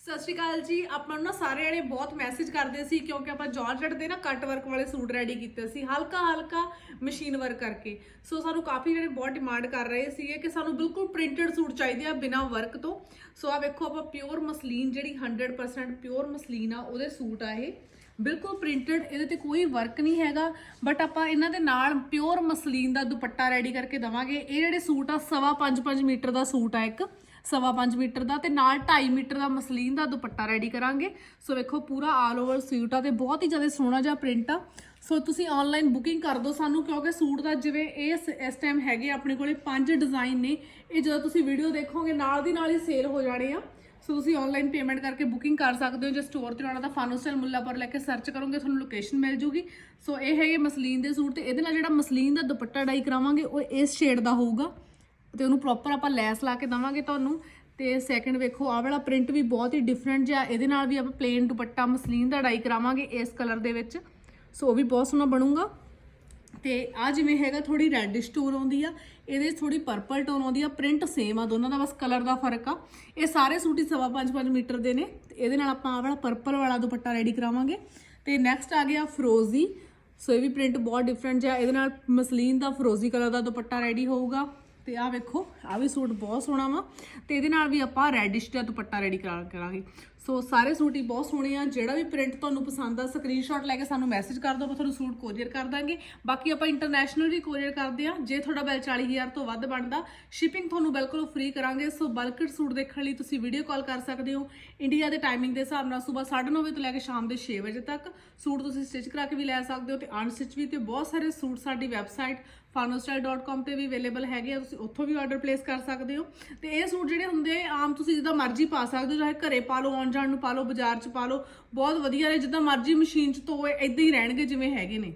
ਸਤਿ ਸ਼੍ਰੀ ਅਕਾਲ ਜੀ, ਆਪਾਂ ਨੂੰ ਨਾ ਸਾਰੇ ਜਣੇ ਬਹੁਤ ਮੈਸੇਜ ਕਰਦੇ ਸੀ ਕਿਉਂਕਿ ਆਪਾਂ ਜਾਰਜਟ ਦੇ ਨਾ ਕੱਟ ਵਰਕ ਵਾਲੇ ਸੂਟ ਰੈਡੀ ਕੀਤੇ ਸੀ ਹਲਕਾ ਹਲਕਾ ਮਸ਼ੀਨ ਵਰਕ ਕਰਕੇ। ਸੋ ਸਾਨੂੰ ਕਾਫੀ ਜਿਹੜੇ ਬਹੁਤ ਡਿਮਾਂਡ ਕਰ ਰਹੇ ਸੀਗੇ ਕਿ ਸਾਨੂੰ ਬਿਲਕੁਲ ਪ੍ਰਿੰਟਡ ਸੂਟ ਚਾਹੀਦੇ ਆ ਬਿਨਾ ਵਰਕ ਤੋਂ। ਸੋ ਆ ਵੇਖੋ ਆਪਾਂ ਪਿਓਰ ਮਸਲੀਨ ਜਿਹੜੀ 100% ਪਿਓਰ ਮਸਲੀਨ ਆ, ਉਹਦੇ ਸੂਟ ਆ ਇਹ। ਬਿਲਕੁਲ ਪ੍ਰਿੰਟਡ ਇਹਦੇ ਤੇ ਕੋਈ ਵਰਕ ਨਹੀਂ ਹੈਗਾ। ਬਟ ਆਪਾਂ ਇਹਨਾਂ ਦੇ ਨਾਲ ਪਿਓਰ ਮਸਲੀਨ ਦਾ ਦੁਪੱਟਾ ਰੈਡੀ ਕਰਕੇ ਦਵਾਂਗੇ। ਇਹ ਜਿਹੜੇ ਸੂਟ ਆ, ਸਵਾ 5-5 ਮੀਟਰ ਦਾ ਸੂਟ ਆ ਇੱਕ। ਸਵਾ 5 ਮੀਟਰ ਦਾ ਤੇ ਨਾਲ 2.5 ਮੀਟਰ ਦਾ ਮਸਲੀਨ ਦਾ ਦੁਪੱਟਾ ਰੈਡੀ ਕਰਾਂਗੇ। ਸੋ ਵੇਖੋ ਪੂਰਾ ਆਲ ਓਵਰ ਸੂਟ ਆ ਤੇ ਬਹੁਤ ਹੀ ਜ਼ਿਆਦਾ ਸੋਹਣਾ ਜਿਹਾ ਪ੍ਰਿੰਟ ਆ। ਸੋ ਤੁਸੀਂ ਆਨਲਾਈਨ ਬੁਕਿੰਗ ਕਰ ਦਿਓ ਸਾਨੂੰ, ਕਿਉਂਕਿ ਸੂਟ ਦਾ ਜਿਵੇਂ ਇਹ ਇਸ ਟਾਈਮ ਹੈਗੇ ਆਪਣੇ ਕੋਲੇ ਪੰਜ ਡਿਜ਼ਾਈਨ ਨੇ। ਇਹ ਜਦੋਂ ਤੁਸੀਂ ਵੀਡੀਓ ਦੇਖੋਗੇ, ਨਾਲ ਦੀ ਨਾਲ ਹੀ ਸੇਲ ਹੋ ਜਾਣੇ ਆ। ਸੋ ਤੁਸੀਂ ਆਨਲਾਈਨ ਪੇਮੈਂਟ ਕਰਕੇ ਬੁਕਿੰਗ ਕਰ ਸਕਦੇ ਹੋ ਜੇ ਸਟੋਰ ਤੇ ਆਉਣਾ ਤਾਂ ਫਾਨੋਸਟਲ ਮੁੱਲਾਪੁਰ ਲੈ ਕੇ ਸਰਚ ਕਰੋਗੇ, ਤੁਹਾਨੂੰ ਲੋਕੇਸ਼ਨ ਮਿਲ ਜੂਗੀ। ਸੋ ਇਹ ਹੈਗੇ ਮਸਲੀਨ ਦੇ ਸੂਟ ਤੇ ਇਹਦੇ ਨਾਲ ਜਿਹੜਾ ਮਸਲੀਨ ਦਾ ਦੁਪੱਟਾ ਡਾਈ ਕਰਾਵਾਂਗੇ, ਉਹ ਇਸ ਸ਼ੇਡ ਦਾ ਹੋਊਗਾ। ਤੇ ਉਹਨੂੰ ਪ੍ਰੋਪਰ ਆਪਾਂ ਲੈਸ ਲਾ ਕੇ ਦਵਾਂਗੇ ਤੁਹਾਨੂੰ। ਤੇ ਸੈਕੰਡ ਵੇਖੋ, ਆਹ ਵਾਲਾ ਪ੍ਰਿੰਟ ਵੀ ਬਹੁਤ ਹੀ ਡਿਫਰੈਂਟ ਜਿਹਾ, ਇਹਦੇ ਨਾਲ ਵੀ ਆਪਾਂ ਪਲੇਨ ਦੁਪੱਟਾ ਮਸਲੀਨ ਦਾ ਡਾਈ ਕਰਾਵਾਂਗੇ ਇਸ ਕਲਰ ਦੇ ਵਿੱਚ। ਸੋ ਉਹ ਵੀ ਬਹੁਤ ਸੋਹਣਾ ਬਣੂਗਾ। ਤੇ ਆ ਜਿਵੇਂ ਹੈਗਾ ਥੋੜੀ ਰੈਡਿਸ਼ ਟੋਨ ਆਉਂਦੀ ਆ। ਇਹਦੇ 'ਚ ਥੋੜੀ ਪਰਪਲ ਟੋਨ ਆਉਂਦੀ ਆ। ਪ੍ਰਿੰਟ ਸੇਮ ਆ ਦੋਨਾਂ ਦਾ, ਬਸ ਕਲਰ ਦਾ ਫ਼ਰਕ ਆ। ਇਹ ਸਾਰੇ ਸੂਟ ਹੀ ਸਵਾ ਪੰਜ ਪੰਜ ਮੀਟਰ ਦੇ ਨੇ। ਤੇ ਇਹਦੇ ਨਾਲ ਆਪਾਂ ਆਹ ਵਾਲਾ ਪਰਪਲ ਵਾਲਾ ਦੁਪੱਟਾ ਰੈਡੀ ਕਰਾਵਾਂਗੇ। ਤੇ ਨੈਕਸਟ ਆ ਗਿਆ ਫਰੋਜ਼ੀ ਸੋ ਇਹ ਵੀ ਪ੍ਰਿੰਟ ਬਹੁਤ ਡਿਫਰੈਂਟ ਜਿਹਾ। ਇਹਦੇ ਨਾਲ ਮਸਲੀਨ ਦਾ ਫਰੋਜ਼ੀ ਕਲਰ ਦਾ ਦੁਪੱਟਾ ਰੈਡੀ ਹੋਊਗਾ। ਤੇ ਆ ਵੇਖੋ ਆ ਵੀ ਸੂਟ ਬਹੁਤ ਸੋਹਣਾ ਵਾ। ਤੇ ਇਹਦੇ ਨਾਲ ਵੀ ਆਪਾਂ ਰੈਡਿਸ਼ ਦਾ ਦੁਪੱਟਾ ਰੈਡੀ ਕਰਾ ਕਰਾਂਗੇ। ਸੋ ਸਾਰੇ ਸੂਟ ਹੀ ਬਹੁਤ ਸੋਹਣੇ ਆ। ਜਿਹੜਾ ਵੀ ਪ੍ਰਿੰਟ ਤੁਹਾਨੂੰ ਪਸੰਦ ਆ ਸਕਰੀਨਸ਼ਾਟ ਲੈ ਕੇ ਸਾਨੂੰ ਮੈਸੇਜ ਕਰ ਦਿਓ, ਆਪਾਂ ਤੁਹਾਨੂੰ ਸੂਟ ਕੋਰੀਅਰ ਕਰ ਦਾਂਗੇ। ਬਾਕੀ ਆਪਾਂ ਇੰਟਰਨੈਸ਼ਨਲ ਵੀ ਕੋਰੀਅਰ ਕਰਦੇ ਆ। ਜੇ ਤੁਹਾਡਾ ਬਿੱਲ 40000 ਤੋਂ ਵੱਧ ਬਣਦਾ ਸ਼ਿਪਿੰਗ ਤੁਹਾਨੂੰ ਬਿਲਕੁਲ ਫ੍ਰੀ ਕਰਾਂਗੇ। ਸੋ ਬਲਕ ਸੂਟ ਦੇਖਣ ਲਈ ਤੁਸੀਂ ਵੀਡੀਓ ਕਾਲ ਕਰ ਸਕਦੇ ਹੋ। ਇੰਡੀਆ ਦੇ ਟਾਈਮਿੰਗ ਦੇ ਹਿਸਾਬ ਨਾਲ ਸਵੇਰ 9:30 ਵਜੇ ਤੋਂ ਲੈ ਕੇ ਸ਼ਾਮ ਦੇ 6 ਵਜੇ ਤੱਕ ਸੂਟ ਤੁਸੀਂ ਸਟਿਚ ਕਰਾ ਕੇ ਵੀ ਲੈ ਸਕਦੇ ਹੋ ਤੇ ਅਨਸਟਿਚ ਵੀ ਤੇ ਬਹੁਤ ਸਾਰੇ ਸੂਟ ਸਾਡੀ ਵੈਬਸਾਈਟ farnostyle.com ਤੇ ਵੀ ਅਵੇਲੇਬਲ ਹੈਗੇ ਆ ਤੁਸੀਂ ਉੱਥੋਂ ਵੀ ਆਰਡਰ ਪਲੇਸ ਕਰ ਸਕਦੇ ਹੋ। ਤੇ ਇਹ ਸੂਟ ਜਿਹੜੇ ਹੁੰਦੇ ਆ, ਆਮ ਤੁਸੀਂ ਜਿੱਦਾਂ ਮਰਜ਼ੀ ਪਾ ਸਕਦੇ ਹੋ ਚਾਹੇ ਘਰੇ ਪਾ ਲਓ ਆਉਣ ਜਾਣ ਨੂੰ ਪਾ ਲਓ ਬਾਜ਼ਾਰ 'ਚ ਪਾ ਲਓ ਬਹੁਤ ਵਧੀਆ ਨੇ ਜਿੱਦਾਂ ਮਰਜ਼ੀ ਮਸ਼ੀਨ 'ਚ ਧੋਏ ਇਦਾਂ ਹੀ ਰਹਿਣਗੇ ਜਿਵੇਂ ਹੈਗੇ ਨੇ।